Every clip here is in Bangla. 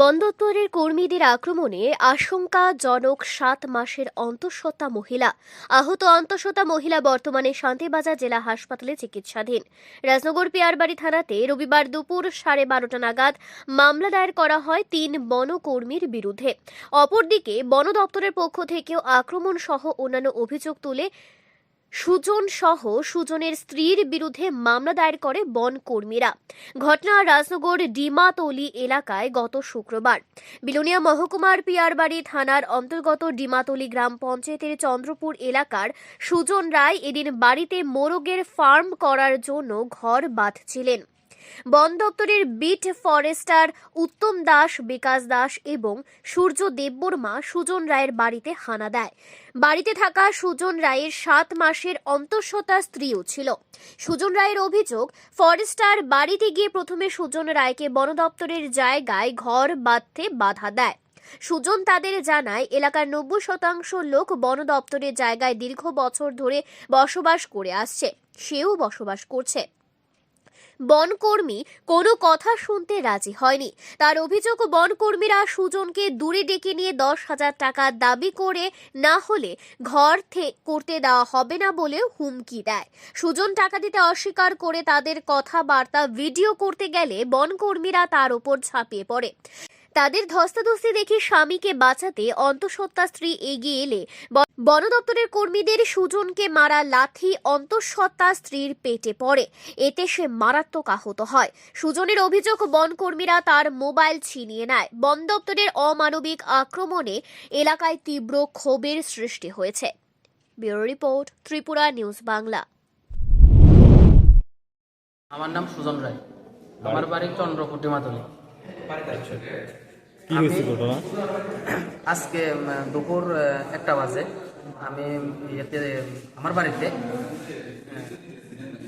বন দপ্তরের কর্মীদের আক্রমণে আশঙ্কাজনক সাত মাসের অন্তঃসত্ত্বা মহিলা, আহত অন্তঃসত্ত্বা মহিলা বর্তমানে শান্তিবাজার জেলা হাসপাতালে চিকিৎসাধীন। রাজনগর পিয়ারবাড়ি থানাতে রবিবার দুপুর সাড়ে বারোটা নাগাদ মামলা দায়ের করা হয় তিন বনকর্মীর বিরুদ্ধে। অপরদিকে বন দপ্তরের পক্ষ থেকেও আক্রমণ সহ অন্যান্য অভিযোগ তুলে সুজন সহ সুজনের স্ত্রীর বিরুদ্ধে মামলা দায়ের করে বন কর্মীরা। ঘটনা রাজনগর ডিমাতলি এলাকায় গত শুক্রবার। বিলোনিয়া মহকুমার পিয়ারবাড়ি থানার অন্তর্গত ডিমাতলি গ্রাম পঞ্চায়েতের চন্দ্রপুর এলাকার সুজন রায় এদিন বাড়িতে মোরগের ফার্ম করার জন্য ঘর বাঁধছিলেন। বন দপ্তরের বিট ফরেস্টার উত্তম দাস, বিকাশ দাস এবং সূর্য দেববর্মা সুজন রায়ের বাড়িতে হানা দেয়। বাড়িতে থাকা সুজন রায়ের সাত মাসের অন্তঃসত্ত্বা স্ত্রীও ছিল। সুজন রায়ের অভিযোগ, ফরেস্টার বাড়িতে গিয়ে প্রথমে সুজন রায়কে বন দপ্তরের জায়গায় ঘর বাঁধতে বাধা দেয়। সুজন তাদের জানায়, এলাকার নব্বই শতাংশ লোক বন দপ্তরের জায়গায় দীর্ঘ বছর ধরে বসবাস করে আসছে। সেও বসবাস করছে। বনকর্মী কোনো কথা শুনতে রাজি হয়নি। তার অভিযোগ, বনকর্মীরা সুজনকে দূরে ডেকে নিয়ে দশ হাজার টাকা দাবি করে না হলে ঘর করতে দেওয়া হবে না বলে হুমকি দেয়। সুজন টাকা দিতে অস্বীকার করে তাদের কথাবার্তা ভিডিও করতে গেলে বনকর্মীরা তার উপর ঝাঁপিয়ে পড়ে। তাদের ধস্তাধস্তি দেখে স্বামীকে বাঁচাতে অন্তঃসত্ত্বা স্ত্রী এগিয়ে এলে। বন দপ্তরের কর্মীদের সুজনকে মারা লাথি অন্তঃসত্ত্বা স্ত্রীর পেটে পড়ে। এতে সে মারাত্মক আহত হয়। সুজনের অভিযোগ বন কর্মীরা তার মোবাইল ছিনিয়ে নেয়। বন দপ্তরের অমানবিক আক্রমণে এলাকায় তীব্র ক্ষোভের সৃষ্টি হয়েছে। Bureau report Tripura news Bangla. আমার নাম সুজন রায়। আমার বাড়ি হয়েছে ঘটনা আজকে দুপুর একটা বাজে। আমি ইয়েতে, আমার বাড়িতে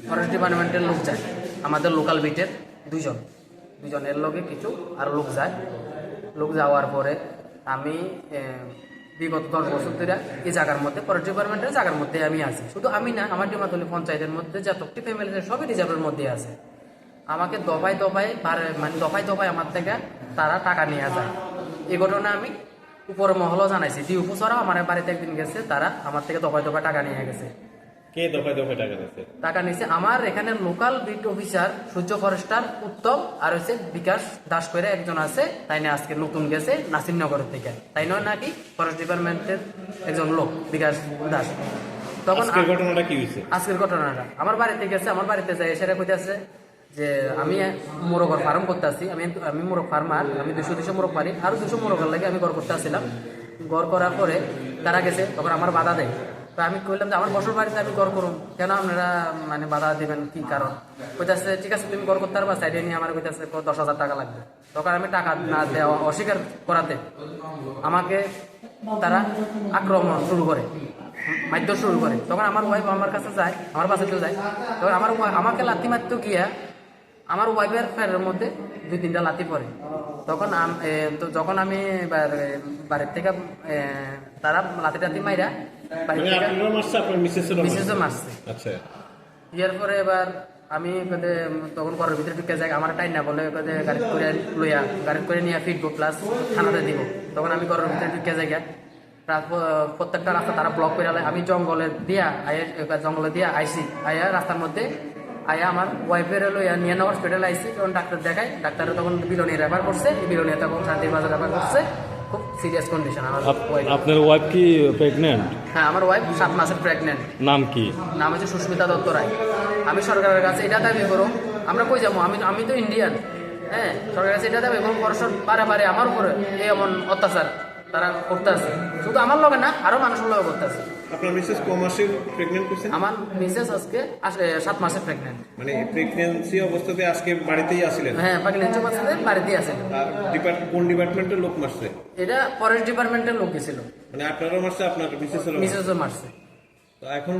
ফরেস্ট ডিপার্টমেন্টের লোক যায়। আমাদের লোকাল বিটের দুজন দুজনের লোকে কিছু, আর লোক যায়। লোক যাওয়ার পরে আমি বিগত দশ বছর ধরে এই জায়গার মধ্যে ফরেস্ট ডিপার্টমেন্টের জায়গার মধ্যে আমি আছি। শুধু আমি না, আমার ডিমাতলি পঞ্চায়েতের মধ্যে যতটি ফ্যামিলি সবই রিজার্ভের মধ্যে আছে। আমাকে দফায় দফায় মানে দফায় দফায় আমার থেকে তারা টাকা নিয়ে যায়। এই ঘটনা আমি উপর মহলও জানাইছি। দি উপসরাও আমার বাড়িতে একদিন গেছে তারা আমার থেকে দফায় দফায় টাকা নিয়ে গেছে। কে দফায় দফায় টাকা দিচ্ছে টাকা নিছে আমার এখানে local beat officer Surya forester Uttam আর হচ্ছে বিকাশ দাস করে একজন আছে তাই না আজকে নতুন গেছে নাসিরনগর থেকে। তাই নয় নাকি ফরেস্ট ডিপার্টমেন্টের একজন লোক বিকাশ দাস। তখন আজকের ঘটনাটা কি হয়েছে আজকের ঘটনাটা। আমার বাড়িতে গেছে আমার বাড়িতে যাই এসে কইতেছে যে আমি মোরগর ফার্ম করতে আসছি আমি আমি মোরগ ফার্মার আমি দুশো দুশো মোরগ পারি আরও দুশো মোরগের লাগে আমি গড় করতে আসছিলাম। গড় করার পরে তারা গেছে, তখন আমার বাধা দেয়। তো আমি কইলাম যে আমার বসর বাড়িতে আমি গড় করুন কেন আপনারা মানে বাধা দিবেন, কি কারণ? কইতাছে, ঠিক আছে, তুমি গড় করতে পারবা সাইডে নিয়ে আমার কইতাছে দশ হাজার টাকা লাগবে। তখন আমি টাকা না দেওয়া অস্বীকার করাতে আমাকে তারা আক্রমণ শুরু করে, মারধর শুরু করে। তখন আমার ওয়াইফ আমার কাছে যায়, আমার তো যায়। তখন আমার আমাকে লাথি মারতে গিয়া আমার ওয়াইফের ফ্যানের মধ্যে দুই তিনটা লাথি পড়ে। তখন তো যখন আমি বাড়ির থেকে তারা লাথি টাতি মাইরা বাড়ির মানে থেকে মারছে। আচ্ছা। ইয়ার পরে এবার আমি কদে তখন ঘরের ভিতরে ঢুকে যাই আমার টাইম না বলে কদে গাড়ি করে লইয়া গাড়ি করে নিয়ে ফিরবো প্লাস থানাতে দিব। তখন আমি ঘরের ভিতরে ঢুকে যাই প্রত্যেকটা রাস্তা তারা ব্লক করে আমি জঙ্গলে দিয়া জঙ্গলে দিয়া আইসি আইয়া রাস্তার মধ্যে আয়া আমার ওয়াইফের লইয়া নিয়ে হসপিটালে আইসি তখন ডাক্তার দেখাই ডাক্তার তখন বিরোনি রেফার করছে বিরোনি তখন শান্তির বাজার রেফার করছে খুব সিরিয়াস কন্ডিশন আমার আপনার ওয়াইফ কি প্রেগনেন্ট হ্যাঁ আমার ওয়াইফ সাত মাসের প্রেগনেন্ট নাম কি? নাম হচ্ছে সুস্মিতা দত্ত রায়। আমি সরকারের কাছে এটা দাবি করো আমরা কই যাব? আমি আমি তো ইন্ডিয়ান হ্যাঁ? সরকারের কাছে এটা দাবি করো পরস্পর পারে পারে আমার উপরে এই এমন অত্যাচার। তারা করতে আছে। শুধু আমার লগে না আরও মানুষের লগে করতে আছে। আপনার মিসেস ক মাসে প্রেগনেন্ট করছেন আমার মিসেস আজকে সাত মাসে প্রেগনেন্ট মানে প্রেগনেন্সি অবস্থাতে আজকে বাড়িতেই আসিলেন হ্যাঁ প্রেগনেন্সি বাচ্চাদের বাড়িতে আছে আর কোন ডিপার্টমেন্টের লোক মারছে? এটা ফরেস্ট ডিপার্টমেন্টের লোক গেছিল মানে আপনারও মারছে আপনার মিসেসেরও। মিসেসও মারছে। তো এখন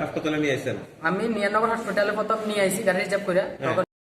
হাসপাতালে নিয়ে আসেন আমি নিয়ানগর হসপিটালে প্রথম নিয়ে আইসি গাড়ি রিজার্ভ করে